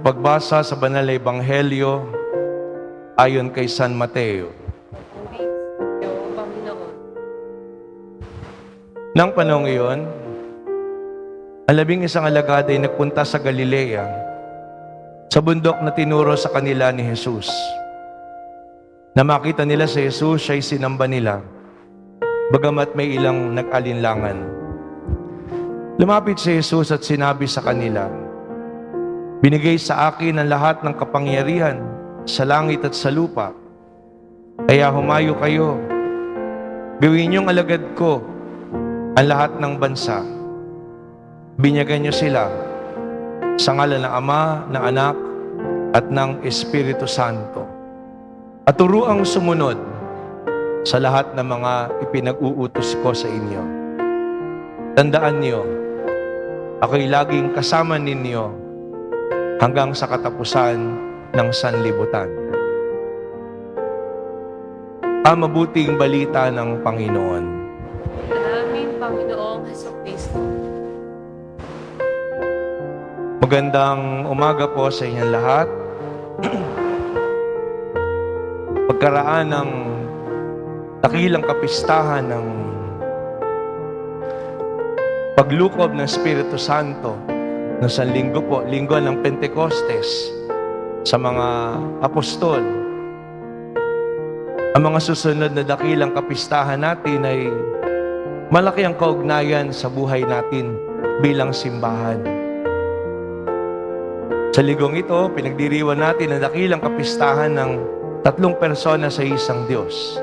Ang pagbasa sa banal na ebanghelyo ayon kay San Mateo. Nang panahon iyon, ang labing isang alagad ay nagpunta sa Galilea, sa bundok na tinuro sa kanila ni Jesus. Na makita nila si Jesus, siya'y sinamba nila, bagamat may ilang nag-alinlangan. Lumapit si Jesus at sinabi sa kanila, Binigay sa akin ang lahat ng kapangyarihan sa langit at sa lupa. Kaya humayo kayo. Gawin niyong alagad ko ang lahat ng bansa. Binyagan niyo sila sa ngalan ng Ama, ng Anak, at ng Espiritu Santo. At turuang sumunod sa lahat ng mga ipinag-uutos ko sa inyo. Tandaan niyo, ako'y laging kasama ninyo hanggang sa katapusan ng sanlibutan. Ang mabuting balita ng Panginoon. Namin, Panginoong Heso Kristo. Magandang umaga po sa inyong lahat. Pagkaraan ng dakilang kapistahan ng paglukob ng Espiritu Santo na sa linggo po, linggo ng Pentecostes sa mga apostol. Ang mga susunod na dakilang kapistahan natin ay malaki ang kaugnayan sa buhay natin bilang simbahan. Sa ligong ito, pinagdiriwan natin ang dakilang kapistahan ng tatlong persona sa isang Diyos.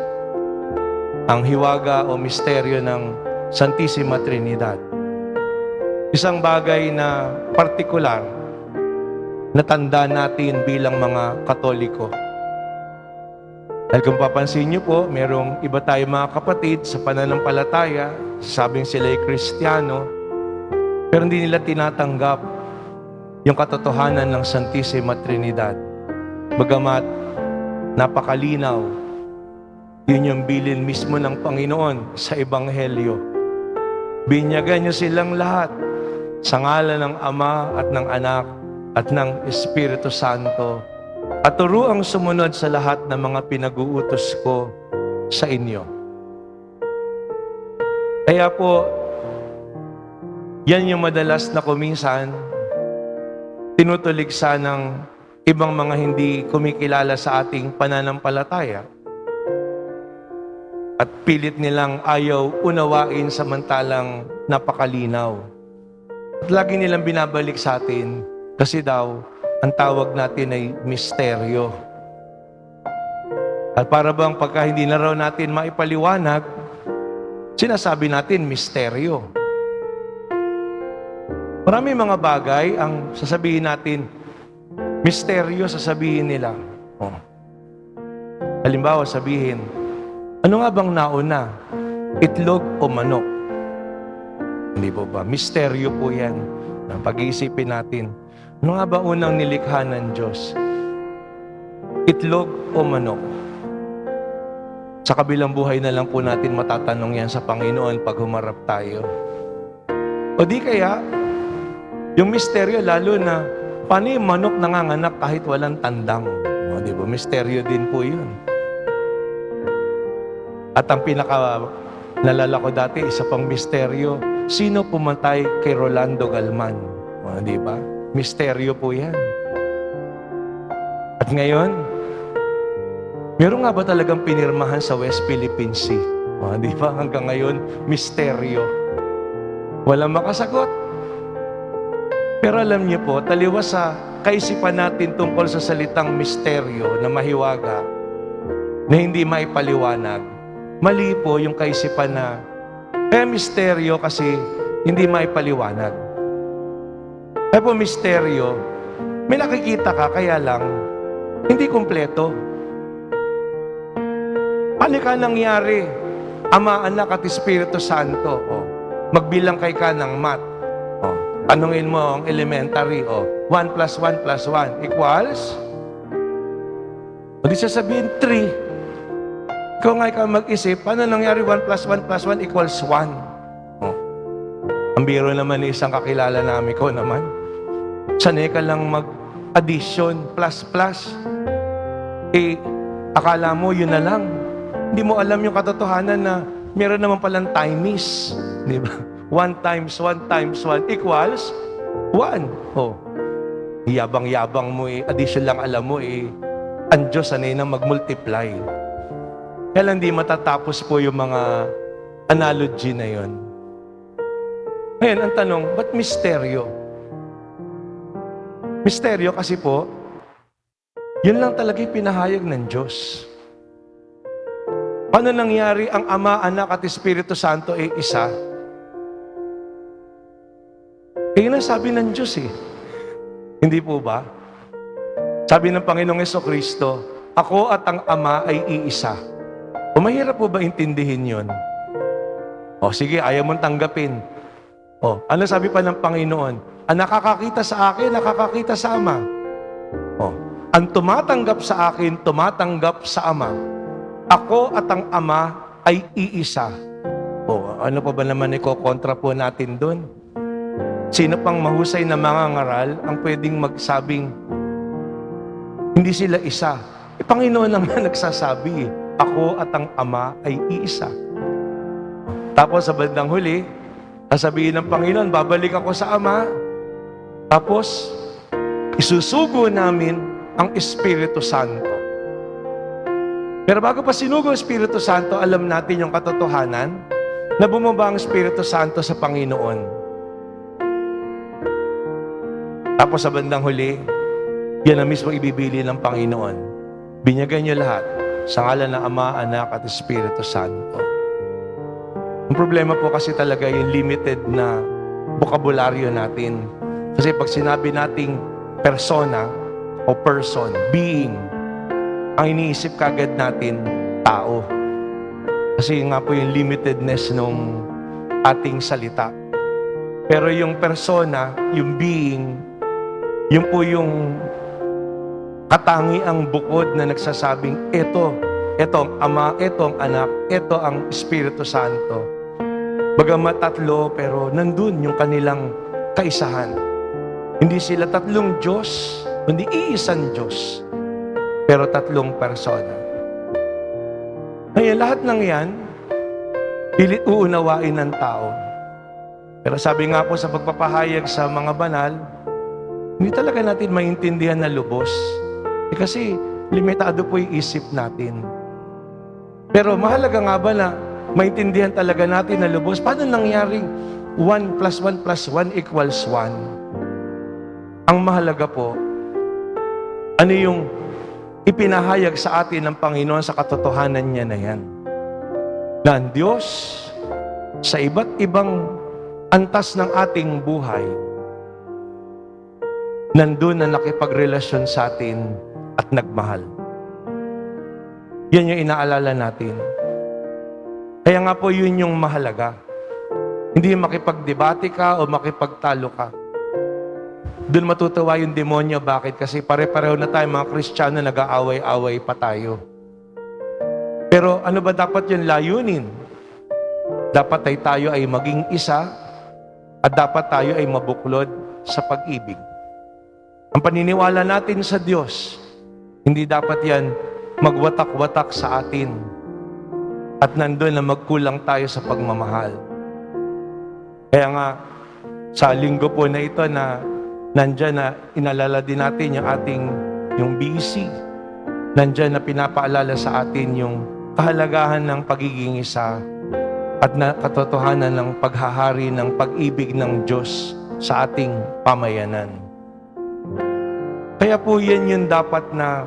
Ang hiwaga o misteryo ng Santissima Trinidad. Isang bagay na partikular na tanda natin bilang mga Katoliko. Dahil kung papansin niyo po, merong iba tayong mga kapatid sa pananampalataya, sabing sila ay Kristiyano, pero hindi nila tinatanggap yung katotohanan ng Santissima Trinidad. Bagamat napakalinaw, yun yung bilin mismo ng Panginoon sa Ebanghelyo. Binyagan niyo silang lahat sa ngalan ng Ama at ng Anak at ng Espiritu Santo at turuang sumunod sa lahat ng mga pinag-uutos ko sa inyo. Kaya po, yan yung madalas na kuminsan, tinutuligsa ng ibang mga hindi kumikilala sa ating pananampalataya. At pilit nilang ayaw unawain samantalang napakalinaw. Lagi nilang binabalik sa atin kasi daw ang tawag natin ay misteryo. At para bang pagka hindi na raw natin maipaliwanag, sinasabi natin misteryo. Marami mga bagay ang sasabihin natin, misteryo sasabihin nila. Oh. Halimbawa sabihin, ano nga bang nauna? Itlog o manok? Hindi po ba? Misteryo po yan. Na pag-iisipin natin, ano nga ba unang nilikha ng Diyos? Itlog o manok? Sa kabilang buhay na lang po natin matatanong yan sa Panginoon pag humarap tayo. O di kaya, yung misteryo lalo na, paano yung manok nanganganak kahit walang tandang? O, di ba? Misteryo din po yun. At ang pinaka nalala ko dati, isa pang misteryo, sino pumatay kay Rolando Galman? O, di ba? Misteryo po yan. At ngayon, meron nga ba talagang pinirmahan sa West Philippine Sea? O, di ba? Hanggang ngayon, misteryo. Walang makasagot. Pero alam niyo po, taliwas sa kaisipan natin tungkol sa salitang misteryo na mahiwaga, na hindi maipaliwanag, mali po yung kaisipan na, eh misteryo kasi hindi maipaliwanag. Eh po misteryo, may nakikita ka kaya lang, hindi kumpleto. Paano ka nangyari? Ama, Anak at Espiritu Santo. Oh. Magbilang kay ka ng mat. Oh. Tanungin mo ang elementary. Oh. 1 plus 1 plus 1 equals? O sasabihin 3. Ikaw nga ikaw mag-isip, paano nangyari 1 plus 1 plus 1 equals 1? Oh. Ang biro naman ni isang kakilala namin ko naman. Sanay ka lang mag addition, plus, plus. Eh, akala mo yun na lang. Hindi mo alam yung katotohanan na meron naman palang timies. Di ba? One times one times one equals one. Oh. Yabang-yabang mo eh. Addition lang alam mo eh. Ang Diyos sanay na mag-multiply. Kaya lang di matatapos po yung mga analogy na yon. Ngayon, ang tanong, ba't misteryo? Misteryo kasi po, yun lang talaga yung pinahayag ng Diyos. Paano nangyari ang Ama, Anak at Espiritu Santo ay isa? Eh, yun ang sabi ng Diyos eh. Hindi po ba? Sabi ng Panginoong Yeso Kristo, Ako at ang Ama ay iisa. O mahirap po ba intindihin yon? O sige, ayaw mong tanggapin. O, ano sabi pa ng Panginoon? Ang nakakakita sa akin, nakakakita sa Ama. O, ang tumatanggap sa akin, tumatanggap sa Ama. Ako at ang Ama ay iisa. O, ano pa ba naman iko-kontra po natin doon? Sino pang mahusay na mga ngaral ang pwedeng magsabing hindi sila isa? Eh, Panginoon naman nagsasabi, eh, ako at ang Ama ay iisa. Tapos sa bandang huli, sasabihin ng Panginoon, babalik ako sa Ama. Tapos, isusugo namin ang Espiritu Santo. Pero bago pa sinugo ang Espiritu Santo, alam natin yung katotohanan na bumaba ang Espiritu Santo sa Panginoon. Tapos sa bandang huli, yan ang mismo ibibili ng Panginoon. Binyagan niyo lahat sa ngalan ng Ama, Anak at Espiritu Santo. Ang problema po kasi talaga yung limited na bokabularyo natin. Kasi pag sinabi nating persona o person, being, ang iniisip kagad natin, tao. Kasi nga po yung limitedness nung ating salita. Pero yung persona, yung being, yun po yung katangiang bukod na nagsasabing, ito, ito ang Ama, ito ang Anak, ito ang Espiritu Santo. Bagamat tatlo, pero nandun yung kanilang kaisahan. Hindi sila tatlong Diyos, kundi iisang Diyos, pero tatlong persona. Kaya lahat ng yan, pilit uunawain ng tao. Pero sabi nga po sa pagpapahayag sa mga banal, hindi talaga natin maintindihan na lubos. Kasi limitado po yung isip natin. Pero mahalaga nga ba na maintindihan talaga natin na lubos? Paano nangyaring 1 plus 1 plus 1 equals 1? Ang mahalaga po, ano yung ipinahayag sa atin ng Panginoon sa katotohanan niya na yan? Na ang Diyos sa iba't ibang antas ng ating buhay, nandun na nakipagrelasyon sa atin at nagmahal. Yan yung inaalala natin. Kaya nga po yun yung mahalaga. Hindi yung makipagdebate ka o makipagtalo ka. Doon matutuwa yung demonyo. Bakit? Kasi pare-pareho na tayo mga Kristiyano, nag-aaway-away pa tayo. Pero ano ba dapat yung layunin? Dapat ay tayo ay maging isa at dapat tayo ay mabuklod sa pag-ibig. Ang paniniwala natin sa Diyos, hindi dapat yan magwatak-watak sa atin at nandun na magkulang tayo sa pagmamahal. Kaya nga, sa linggo po na ito na nandyan na inalala din natin yung ating yung BC. Nandyan na pinapaalala sa atin yung kahalagahan ng pagiging isa at na katotohanan ng paghahari ng pag-ibig ng Diyos sa ating pamayanan. Kaya po yan yung dapat na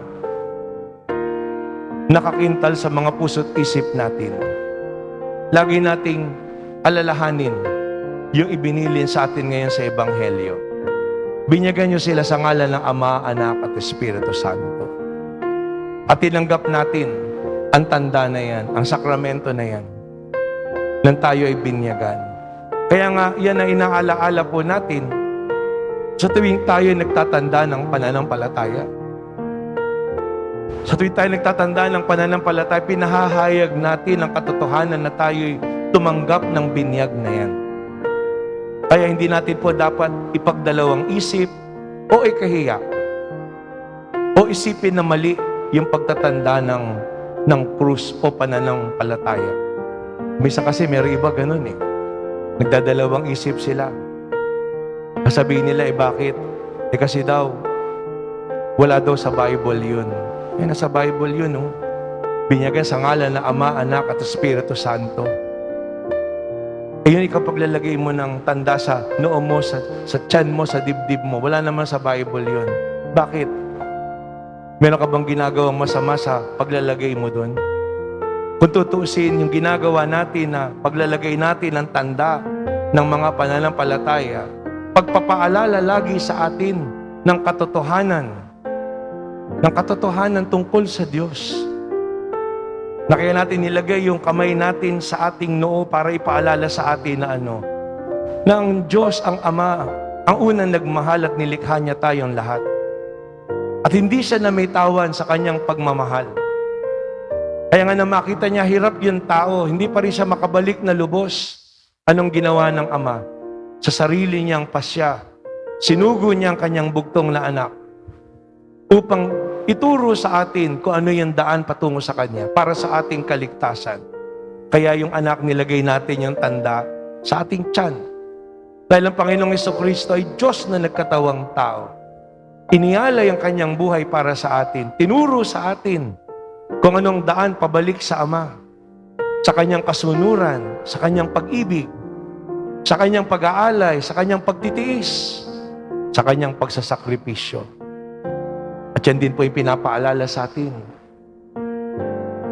nakakintal sa mga puso't isip natin. Lagi nating alalahanin yung ibinilin sa atin ngayon sa Ebanghelyo. Binyagan niyo sila sa ngalan ng Ama, Anak at Espiritu Santo. At tinanggap natin ang tanda na yan, ang sakramento na yan, nang tayo ay binyagan. Kaya nga, yan ang inaalaala po natin sa tuwing tayo nagtatanda ng pananampalataya. Sa tuwing tayo nagtatanda ng pananampalataya, pinahahayag natin ang katotohanan na tayo'y tumanggap ng binyag na yan. Kaya hindi natin po dapat ipagdalawang isip o ikahiya isipin na mali yung pagtatanda ng, ng krus o pananampalataya. Misa kasi meron iba ganun eh. Nagdadalawang isip sila. Sasabihin nila, eh bakit? Eh kasi daw, wala daw sa Bible yun. Eh, nasa Bible yun, oh. Binyagan sa ngalan na Ama, Anak at Espiritu Santo. Eh yun, ikaw paglalagay mo ng tanda sa noo mo, sa, sa tiyan mo, sa dibdib mo. Wala naman sa Bible yun. Bakit? Meron ka bang ginagawang masama sa paglalagay mo doon? Kung tutuusin yung ginagawa natin na paglalagay natin ng tanda ng mga pananampalataya, pagpapaalala lagi sa atin ng katotohanan, ng katotohanan tungkol sa Diyos. Na kaya natin nilagay yung kamay natin sa ating noo para ipaalala sa atin na ano, na ang Diyos ang Ama, ang unang nagmahal at nilikha niya tayong lahat. At hindi siya namitawan sa kanyang pagmamahal. Kaya nga na makita niya, hirap yung tao, hindi pa rin siya makabalik na lubos. Anong ginawa ng Ama? Sa sarili niyang pasya, sinugo niya ang kanyang bugtong na anak upang ituro sa atin kung ano yung daan patungo sa Kanya para sa ating kaligtasan. Kaya yung anak nilagay natin yung tanda sa ating tiyan. Dahil ang Panginoong Kristo ay Diyos na nagkatawang tao. Inialay ang kanyang buhay para sa atin. Tinuro sa atin kung anong daan pabalik sa Ama. Sa kanyang kasunuran, sa kanyang pag-ibig, sa kanyang pag-aalay, sa kanyang pagtitiis, sa kanyang pagsasakripisyo. At yan din po yung pinapaalala sa atin.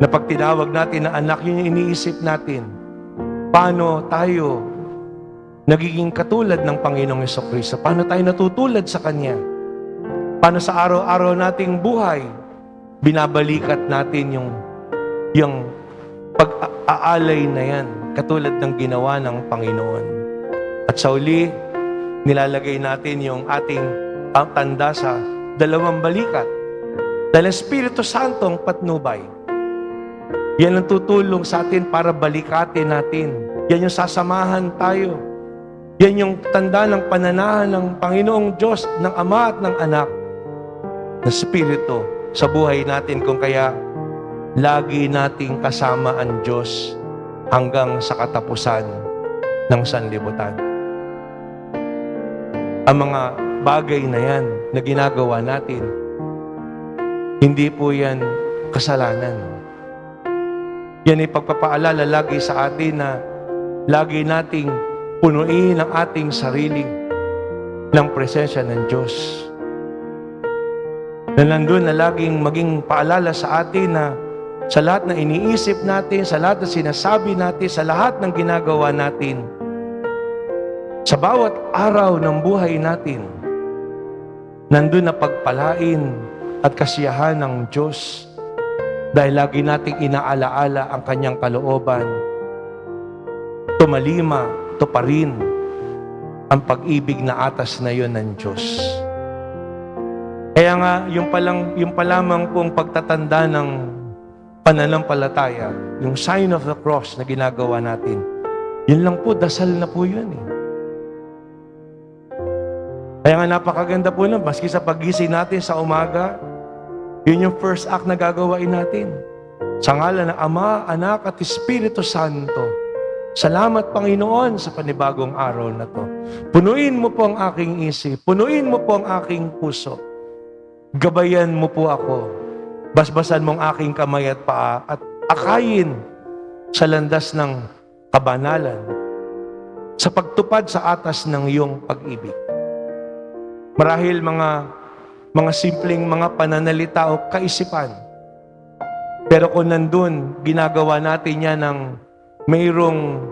Na pag tinawag natin na anak, yun yung iniisip natin. Paano tayo nagiging katulad ng Panginoong Kristo? Paano tayo natutulad sa Kanya? Paano sa araw-araw nating buhay, binabalikat natin yung, yung pag-aalay na yan, katulad ng ginawa ng Panginoon. At sa uli, nilalagay natin yung ating tanda sa dalawang balikat. Dahil Espiritu Santo ang patnubay. Yan ang tutulong sa atin para balikatin natin. Yan yung sasamahan tayo. Yan yung tanda ng pananahan ng Panginoong Diyos, ng Ama at ng Anak, na Espiritu sa buhay natin kung kaya lagi nating kasama ang Diyos hanggang sa katapusan ng sanlibutan. Ang mga bagay na yan na ginagawa natin, hindi po yan kasalanan. Yan ay pagpapaalala lagi sa atin na lagi nating punuin ang ating sarili ng presensya ng Diyos. Na nandun na laging maging paalala sa atin na sa lahat na iniisip natin, sa lahat na sinasabi natin, sa lahat ng ginagawa natin, sa bawat araw ng buhay natin, nandun na pagpalain at kasiyahan ng Diyos dahil lagi nating inaalaala ang kanyang kalooban. Tumalima, tuparin ang pag-ibig na atas na yon ng Diyos. Kaya nga, yung, palang, yung palamang pong pagtatanda ng pananampalataya, yung sign of the cross na ginagawa natin, yun lang po, dasal na po yun eh. Kaya nga napakaganda po nun, maski sa pagising natin sa umaga, yun yung first act na gagawain natin. Sa ngalan ng Ama, Anak at Espiritu Santo, salamat Panginoon sa panibagong araw na to. Punuin mo po ang aking isip, punuin mo po ang aking puso. Gabayan mo po ako. Basbasan mong aking kamay at paa at akayin sa landas ng kabanalan sa pagtupad sa atas ng iyong pag-ibig. Marahil mga mga simpleng mga pananalita o kaisipan. Pero kung nandun, ginagawa natin yan ng mayroong,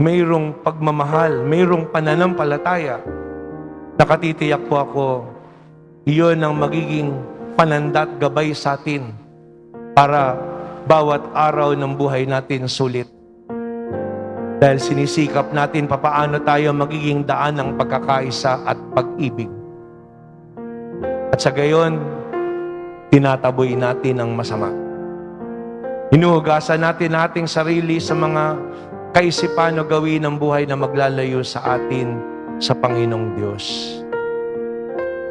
mayroong pagmamahal, mayroong pananampalataya, nakatitiyak po ako, iyon ang magiging panandat gabay sa atin para bawat araw ng buhay natin sulit. Dahil sinisikap natin papaano tayo magiging daan ng pagkakaisa at pag-ibig. At sa gayon, tinataboy natin ang masama. Hinuhugasan natin ating sarili sa mga kaisipan o gawin ng buhay na maglalayo sa atin sa Panginoong Diyos.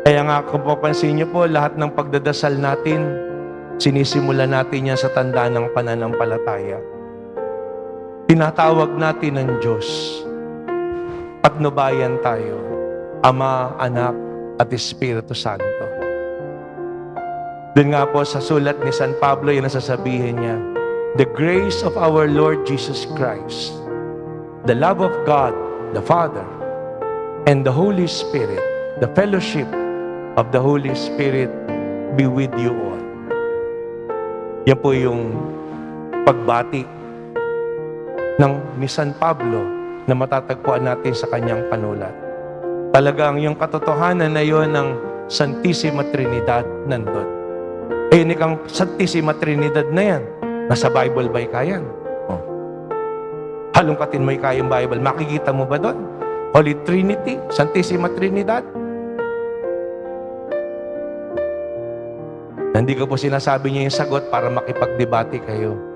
Kaya nga kung papansin niyo po, lahat ng pagdadasal natin, sinisimula natin yan sa tanda ng pananampalataya. Tinatawag natin ng Diyos. Patnubayan tayo, Ama, Anak, at Espiritu Santo. Doon nga po sa sulat ni San Pablo, yung nasasabihin niya, The grace of our Lord Jesus Christ, the love of God, the Father, and the Holy Spirit, the fellowship of the Holy Spirit be with you all. Yan po yung pagbati ng ni San Pablo na matatagpuan natin sa kanyang panulat. Talagang yung katotohanan na yon ng Santissima Trinidad nandun. Eh, ikang Santissima Trinidad na yan. Nasa Bible ba kayan? Oh. Halongkatin mo yung Bible. Makikita mo ba doon? Holy Trinity, Santissima Trinidad. Hindi ko po sinasabi niya yung sagot para makipagdebate kayo.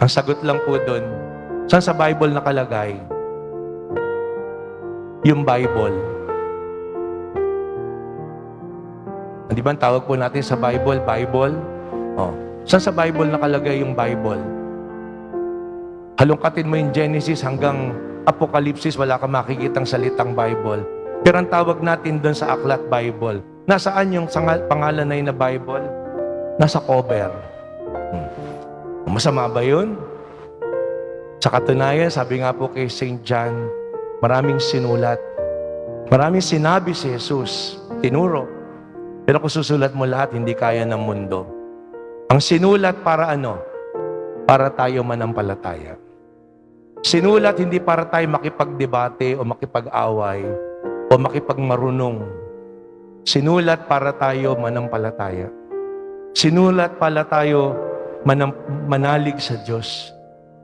Ang sagot lang po doon, saan sa Bible nakalagay? Yung Bible. Di ba ang tawag po natin sa Bible, Bible? Oh. Saan sa Bible nakalagay yung Bible? Halongkatin mo yung Genesis hanggang Apocalypse, wala kang makikitang salitang Bible. Pero ang tawag natin doon sa Aklat Bible, nasaan yung pangalan na yun na Bible? Nasa cover. Masama ba yun? Sa katunayan, sabi nga po kay St. John, maraming sinulat. Maraming sinabi si Jesus, tinuro. Pero kung susulat mo lahat, hindi kaya ng mundo. Ang sinulat para ano? Para tayo manampalataya. Sinulat hindi para tayo makipagdebate o makipag-away o makipagmarunong. Sinulat para tayo manampalataya. Sinulat para tayo manam- manalig sa Diyos.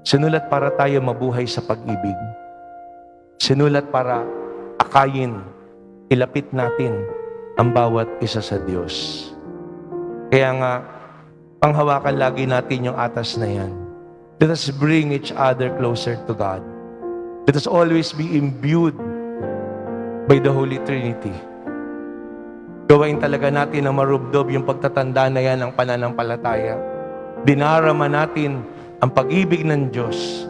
Sinulat para tayo mabuhay sa pag-ibig. Sinulat para akayin, ilapit natin ang bawat isa sa Diyos. Kaya nga, panghawakan lagi natin yung atas na yan. Let us bring each other closer to God. Let us always be imbued by the Holy Trinity. Gawain talaga natin na marubdob yung pagtatanda na yan ng pananampalataya. Dinarama natin ang pag-ibig ng Diyos.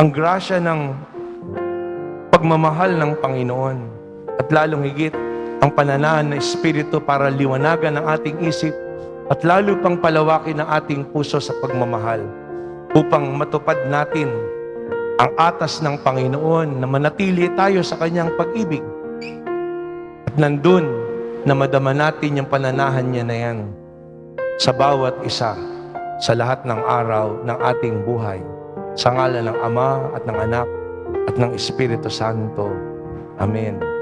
Ang grasya ng pagmamahal ng Panginoon. At lalong higit, ang pananahan ng Espiritu para liwanagan ang ating isip at lalo pang palawakin ang ating puso sa pagmamahal upang matupad natin ang atas ng Panginoon na manatili tayo sa kanyang pag-ibig. At nandun na madama natin yung pananahan niya na yan sa bawat isa sa lahat ng araw ng ating buhay. Sa ngalan ng Ama at ng Anak at ng Espiritu Santo. Amen.